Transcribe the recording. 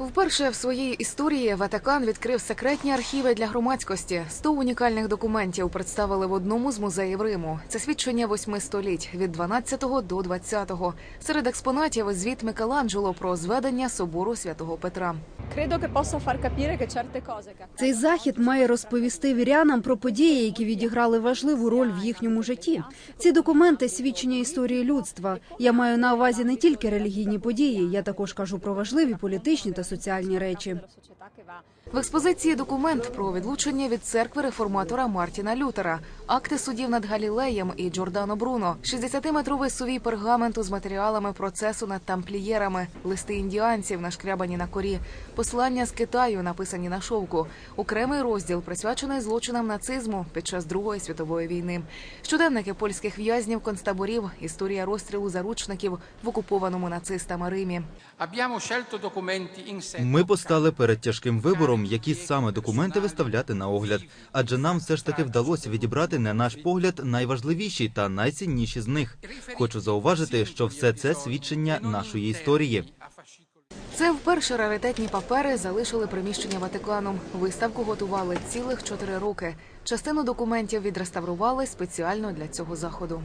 Вперше в своїй історії Ватикан відкрив секретні архіви для громадськості. 100 унікальних документів представили в одному з музеїв Риму. Це свідчення восьми століть від 12 до 20. Серед експонатів звіт Микеланджело про зведення собору святого Петра. Credo che possa far capire che certe cose che Цей захід має розповісти вірянам про події, які відіграли важливу роль в їхньому житті. Ці документи свідчення історії людства. Я маю на увазі не тільки релігійні події, я також кажу про важливі політичні та соціальні речі. В експозиції документ про відлучення від церкви реформатора Мартіна Лютера, акти судів над Галілеєм і Джордано Бруно, 60-метровий сувій пергаменту з матеріалами процесу над тамплієрами, листи індіанців, нашкрябані на корі, послання з Китаю, написані на шовку, окремий розділ присвячений злочинам нацизму під час Другої світової війни, щоденники польських в'язнів, концтаборів, історія розстрілу заручників в окупованому нацистами Римі. Abbiamo scelto documenti sé. Ми постали перед тяжким вибором, які саме документи виставляти на огляд. Адже нам все ж таки вдалося відібрати на наш погляд найважливіші та найцінніші з них. Хочу зауважити, що все це свідчення нашої історії. Це вперше раритетні папери залишили приміщення Ватикану. Виставку готували цілих чотири роки. Частину документів відреставрували спеціально для цього заходу.